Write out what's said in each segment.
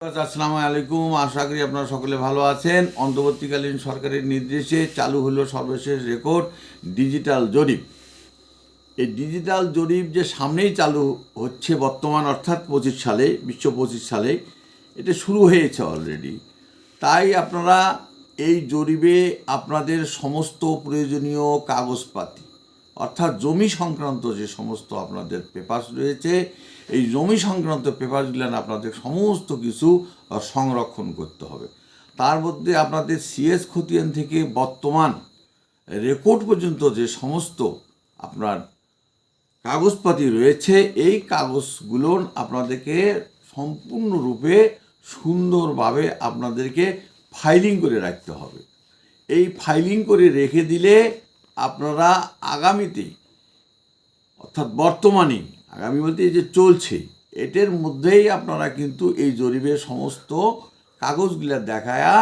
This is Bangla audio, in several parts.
আসসালামু আলাইকুম। আশা করি আপনারা সকলে ভালো আছেন। অন্তর্বর্তীকালীন সরকারের নির্দেশে চালু হলো সর্বশেষ রেকর্ড ডিজিটাল জরিপ। এই ডিজিটাল জরিপ যে সামনেই চালু হচ্ছে বর্তমান, অর্থাৎ পঁচিশ সালে, বিশ্ব পঁচিশ সালে, এটা শুরু হয়েছে অলরেডি তাই আপনারা এই জরিপে আপনাদের সমস্ত প্রয়োজনীয় কাগজপাতি অর্থাৎ জমি সংক্রান্ত যে সমস্ত আপনাদের পেপারস রয়েছে, এই জমি সংক্রান্ত পেপারসগুলো আপনাদের সমস্ত কিছু সংরক্ষণ করতে হবে। তার মধ্যে আপনাদের সিএস খতিয়ান থেকে বর্তমান রেকর্ড পর্যন্ত যে সমস্ত আপনার কাগজপাতি রয়েছে, এই কাগজগুলো আপনাদেরকে সম্পূর্ণরূপে সুন্দরভাবে আপনাদেরকে ফাইলিং করে রাখতে হবে। এই ফাইলিং করে রেখে দিলে আপনারা আগামীতে, অর্থাৎ বর্তমানে আগামী বলতে এই যে চলছে, এটার মধ্যেই আপনারা কিন্তু এই জরিপের সমস্ত কাগজগুলো দেখায়া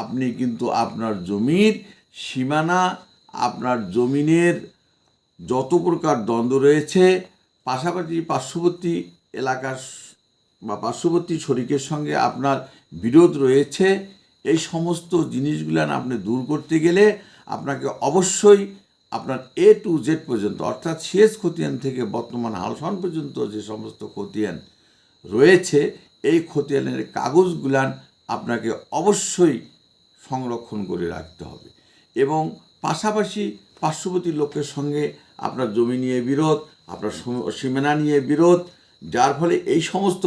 আপনি কিন্তু আপনার জমির সীমানা, আপনার জমিনের যত প্রকার দ্বন্দ্ব রয়েছে, পাশাপাশি পার্শ্ববর্তী এলাকার বা পার্শ্ববর্তী শরিকের সঙ্গে আপনার বিরোধ রয়েছে, এই সমস্ত জিনিসগুলো আপনি দূর করতে গেলে আপনাকে অবশ্যই আপনার এ টু জেড পর্যন্ত, অর্থাৎ শেষ খতিয়ান থেকে বর্তমান হালসন পর্যন্ত যে সমস্ত খতিয়ান রয়েছে, এই খতিয়ানের কাগজগুলান আপনাকে অবশ্যই সংরক্ষণ করে রাখতে হবে। এবং পাশাপাশি পার্শ্ববর্তী লোকের সঙ্গে আপনার জমি নিয়ে বিরোধ, আপনার সীমানা নিয়ে বিরোধ, যার ফলে এই সমস্ত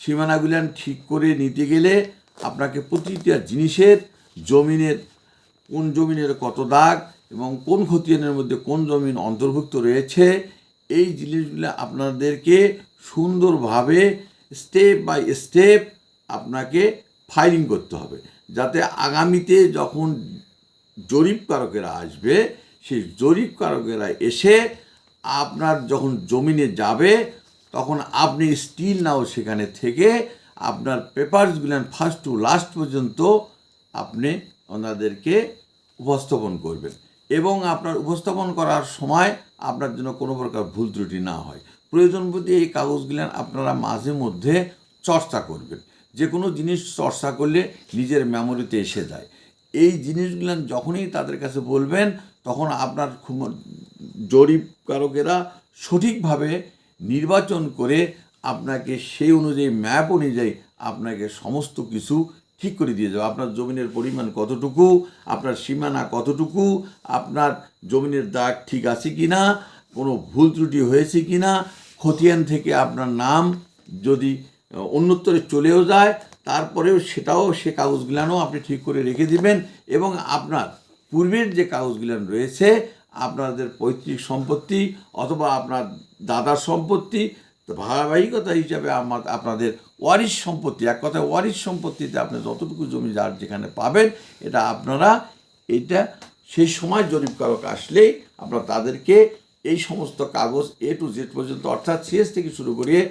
সীমানাগুলান ঠিক করে নিতে গেলে আপনাকে প্রতিটা জিনিসের, জমিনের কোন জমিনের কত দাগ এবং কোন খতিয়ানের মধ্যে কোন জমিন অন্তর্ভুক্ত রয়েছে, এই জিনিসগুলো আপনাদেরকে সুন্দরভাবে স্টেপ বাই স্টেপ আপনাকে ফাইলিং করতে হবে। যাতে আগামীতে যখন জরিপকারকেরা আসবে, সেই জরিপকারকেরা এসে আপনার যখন জমিনে যাবে, তখন আপনি স্টিল নাও সেখানে থেকে আপনার পেপারসগুলো ফার্স্ট টু লাস্ট পর্যন্ত আপনি ওনাদেরকে উপস্থাপন করবেন। এবং আপনার উপস্থাপন করার সময় আপনার জন্য কোনো প্রকার ভুল ত্রুটি না হয়। প্রয়োজন বুঝে এই কাগজগুলো আপনারা মাঝে মধ্যে চর্চা করবেন। যে কোনো জিনিস চর্চা করলে নিজের মেমোরিতে এসে যায়। এই জিনিসগুলো যখনই তাদের কাছে বলবেন, তখন আপনার জরিপকারকেরা সঠিকভাবে নির্বাচন করে আপনাকে সেই অনুযায়ী, ম্যাপ অনুযায়ী আপনাকে সমস্ত কিছু ঠিক করে দিয়ে যাবে আপনার জমিনের পরিমাণ কতটুকু? আপনার সীমানা কতটুকু? আপনার জমিনের দাগ ঠিক আছে কি না কোনো ভুল ত্রুটি হয়েছে কি না খতিয়ান থেকে আপনার নাম যদি অন্যত্তরে চলেও যায়, তারপরেও সেটাও সে কাগজগুলানও আপনি ঠিক করে রেখে দিবেন এবং আপনার পূর্বের যে কাগজগুলান রয়েছে, আপনাদের পৈতৃক সম্পত্তি অথবা আপনার দাদার সম্পত্তি তো ধারাবাহিকতা হিসাবে আমার, আপনাদের ওয়ারিশ সম্পত্তি, এক কথায় ওয়ারিশ সম্পত্তিতে আপনি যতটুকু জমি যার যেখানে পাবেন, এটা আপনারা, এটা সেই সময় জরিপকারক আসলেই আপনারা তাদেরকে এই সমস্ত কাগজ এ টু জেড পর্যন্ত, অর্থাৎ সিএস থেকে শুরু করিয়ে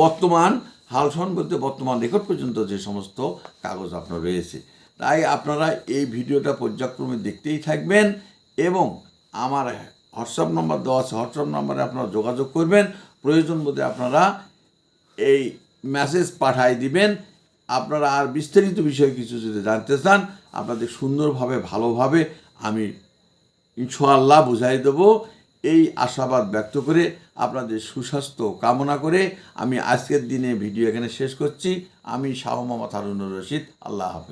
বর্তমান হালসন বলতে বর্তমান রেকর্ড পর্যন্ত যে সমস্ত কাগজ আপনার রয়েছে। তাই আপনারা এই ভিডিওটা পর্যায়ক্রমে দেখতেই থাকবেন এবং আমার হোয়াটসঅ্যাপ নম্বর দেওয়া আছে, হোয়াটসঅ্যাপ নম্বরে আপনারা যোগাযোগ করবেন। প্রয়োজন বোধে আপনারা এই মেসেজ পাঠাই দিবেন। আপনারা আর বিস্তারিত বিষয়ে কিছু যদি জানতে চান, আপনাদের সুন্দরভাবে, ভালোভাবে আমি ইনশাআল্লাহ বুঝাই দেব। এই আশাবাদ ব্যক্ত করে আপনাদের সুস্বাস্থ্য কামনা করে আমি আজকের দিনে ভিডিও এখানে শেষ করছি। আমি শাহ মোহাম্মদ হারুনুর রশিদ, আল্লাহ হাফেজ।